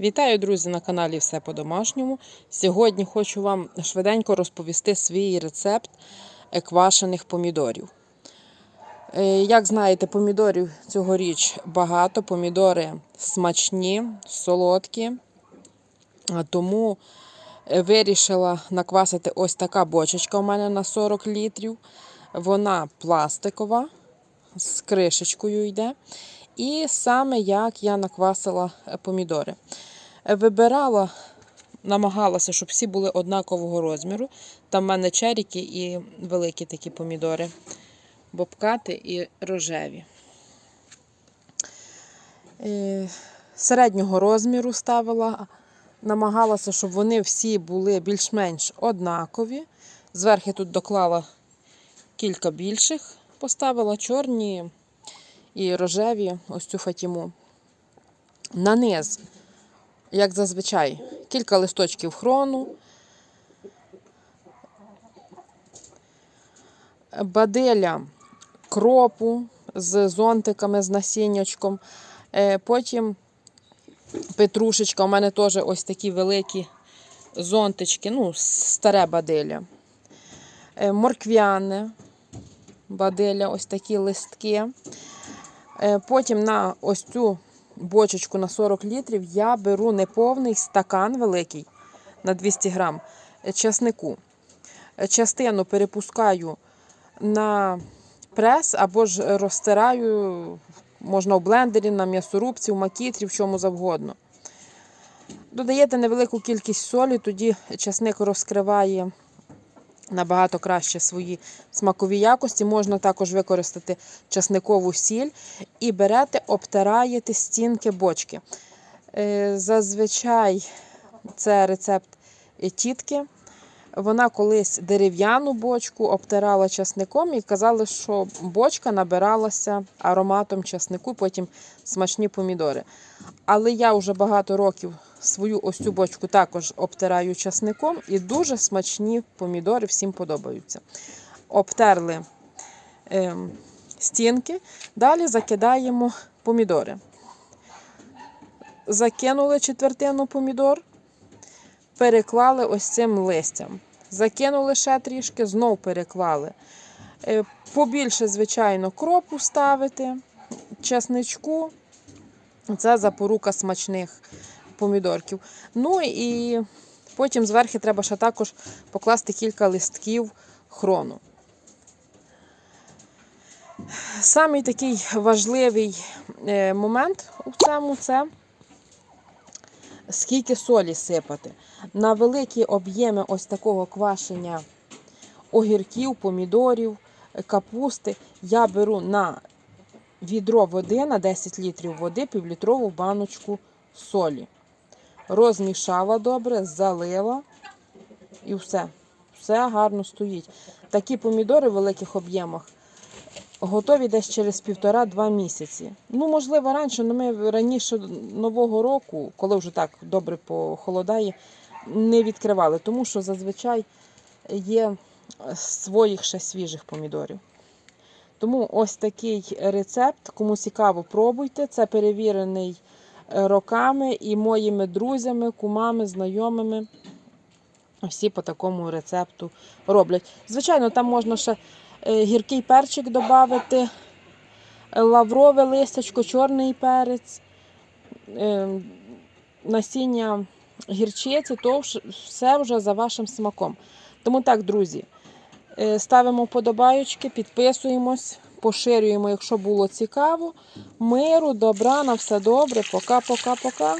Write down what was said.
Вітаю, друзі, на каналі Все по-домашньому. Сьогодні хочу вам швиденько розповісти свій рецепт квашених помідорів. Е, Як знаєте, помідорів цьогоріч багато, помідори смачні, солодкі. Тому е, вирішила наквасити ось така бочечка у мене на 40 літрів. Вона пластикова, з кришечкою йде. І саме як я наквасила е, помідори. Е, Вибирала, намагалася, щоб всі були однакового розміру. Там в мене черіки і великі такі помідори, бобкати і рожеві. Е, Середнього розміру ставила, намагалася, щоб вони всі були більш-менш однакові. Зверху тут доклала кілька більших, поставила чорні і рожеві, ось цю фатіму. На низ, як зазвичай, кілька листочків хрону, баделя кропу з зонтиками, з насіннячком. Е, Потім петрушечка, у мене теж ось такі великі зонтички, ну, старе баделя. Е, Морквяне баделя, ось такі листки. Е, Потім на ось цю бочечку на 40 літрів я беру неповний стакан великий на 200 грам е, часнику. Е, Частину перепускаю на прес або ж розтираю, можна в блендері, на м'ясорубці, в макітрі, в чому завгодно. Додаєте невелику кількість солі, тоді часник розкриває набагато краще свої смакові якості. Можна також використати часникову сіль і берете, обтираєте стінки бочки. Е, Зазвичай це рецепт тітки. Вона колись дерев'яну бочку обтирала часником і казали, що бочка набиралася ароматом часнику, потім смачні помідори. Але я вже багато років свою ось цю бочку також обтираю часником і дуже смачні помідори всім подобаються. Обтерли ем, стінки, далі закидаємо помідори. Закинули четвертину помідор, переклали ось цим листям. Закинули ще трішки, знов переклали. Е, Побільше, звичайно, кропу ставити, чесничку. Це запорука смачних помідорків. Ну і потім зверху треба ще також покласти кілька листків хрону. Самий такий важливий е, момент у цьому це скільки солі сипати. На великі об'єми ось такого квашення огірків, помідорів, капусти я беру на відро води на 10 літрів води, півлітрову баночку солі. Розмішала добре, залила і все. Все гарно стоїть. Такі помідори в великих об'ємах готові десь через півтора-два місяці. Ну, можливо, раніше, але ми раніше Нового року, коли вже так добре похолодає, не відкривали, тому що зазвичай є своїх ще свіжих помідорів. Тому ось такий рецепт. Кому цікаво, пробуйте. Це перевірений е, роками і моїми друзями, кумами, знайомими. Всі по такому рецепту роблять. Звичайно, там можна ще е, гіркий перчик додати, лаврове листячко, чорний перець, е, насіння гірчиці, то все вже за вашим смаком. Тому так, друзі, е, ставимо вподобайочки, підписуємось, поширюємо, якщо було цікаво. Миру, добра, на все добре. Пока-пока-пока.